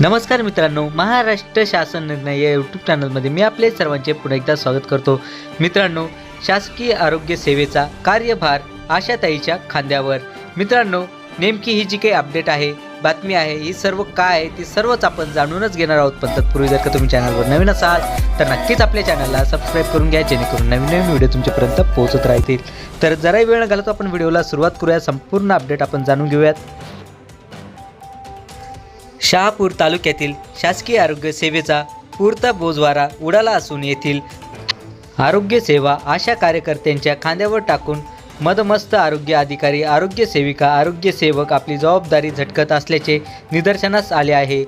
नमस्कार मित्रांनो महाराष्ट्र शासन निर्णय या यूट्यूब चॅनलमध्ये मी आपले सर्वांचे पुन्हा एकदा स्वागत करतो. मित्रांनो शासकीय आरोग्य सेवेचा कार्यभार आशाताईच्या खांद्यावर. मित्रांनो नेमकी ही जी काही अपडेट आहे बातमी आहे ही सर्व काय आहे ती सर्वच आपण जाणूनच घेणार आहोत. पण तत्पूर्वी जर का तुम्ही चॅनलवर नवीन असाल तर नक्कीच आपल्या चॅनलला सबस्क्राईब करून घ्या जेणेकरून नवीन नवीन व्हिडिओ तुमच्यापर्यंत पोहोचत राहतील. तर जराही वेळ न घालतो आपण व्हिडिओला सुरुवात करूया. संपूर्ण अपडेट आपण जाणून घेऊयात. शहापूर तालुक्यातील शासकीय आरोग्य सेवेचा पुरता बोजवारा उडाला असून येथील आरोग्य सेवा आशा कार्यकर्त्यांच्या खांद्यावर टाकून मदमस्त आरोग्य अधिकारी आरोग्य सेविका आरोग्य सेवक आपली जबाबदारी झटकत असल्याचे निदर्शनास आले आहे.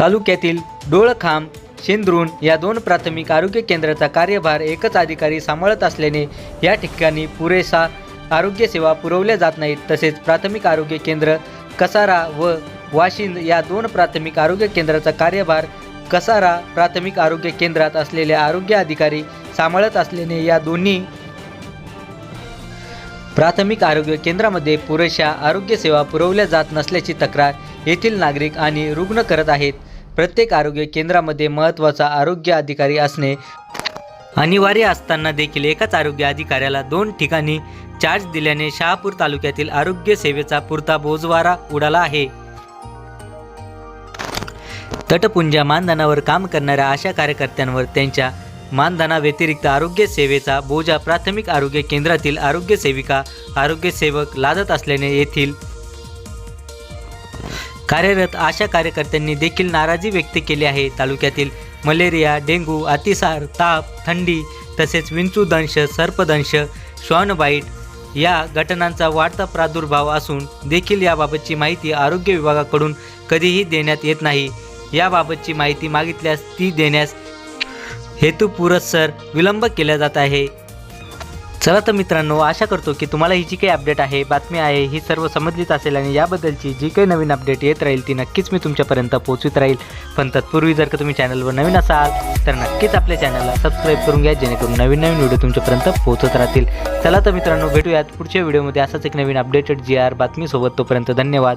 तालुक्यातील डोळखांब शेंद्रून या दोन प्राथमिक आरोग्य केंद्राचा कार्यभार एकच अधिकारी सांभाळत असल्याने या ठिकाणी पुरेसा आरोग्य सेवा पुरवल्या जात नाहीत. तसेच प्राथमिक आरोग्य केंद्र कसारा व वाशिंद या दोन प्राथमिक आरोग्य केंद्राचा कार्यभार कसारा प्राथमिक आरोग्य केंद्रात असलेले आरोग्य अधिकारी सांभाळत असल्याने या दोन्ही प्राथमिक आरोग्य केंद्रामध्ये पुरेशा आरोग्य सेवा पुरवल्या जात नसल्याची तक्रार येथील नागरिक आणि रुग्ण करत आहेत. प्रत्येक आरोग्य केंद्रामध्ये महत्त्वाचा आरोग्य अधिकारी असणे अनिवार्य असताना देखील एकाच आरोग्य अधिकाऱ्याला दोन ठिकाणी चार्ज दिल्याने शहापूर तालुक्यातील आरोग्य सेवेचा पुरता बोजवारा उडाला आहे. तटपुंजा मानधनावर काम करणाऱ्या आशा कार्यकर्त्यांवर त्यांच्या मानधना व्यतिरिक्त आरोग्य सेवेचा बोजा प्राथमिक आरोग्य केंद्रातील आरोग्य सेविका आरोग्य सेवक लादत असल्याने येथील कार्यरत आशा कार्यकर्त्यांनी देखील नाराजी व्यक्त केली आहे. तालुक्यातील मलेरिया डेंग्यू अतिसार ताप थंडी तसेच विंचूदंश सर्पदंश श्वानबाईट या घटनांचा वाढता प्रादुर्भाव असून देखील याबाबतची माहिती आरोग्य विभागाकडून कधीही देण्यात येत नाही. याबाबतची माहिती मागितल्यास ती देण्यास हेतुपुरस्सर विलंब केला जात आहे. चला तर मित्रांनो आशा करतो की तुम्हाला ही जी काही अपडेट आहे बातमी आहे ही सर्व समजलीच असेल आणि याबद्दलची जी काही नवीन अपडेट येत राहील ती नक्कीच मी तुमच्यापर्यंत पोहोचवित राहील. पण तत्पूर्वी जर का तुम्ही चॅनलवर नवीन असाल तर नक्कीच आपल्या चॅनलला सबस्क्राईब करून घ्या जेणेकरून नवीन नवीन व्हिडिओ तुमच्यापर्यंत पोहोचत राहतील. चला तर मित्रांनो भेटूयात पुढच्या व्हिडिओमध्ये असाच एक नवीन अपडेटेड जी आर बातमीसोबत. तोपर्यंत धन्यवाद.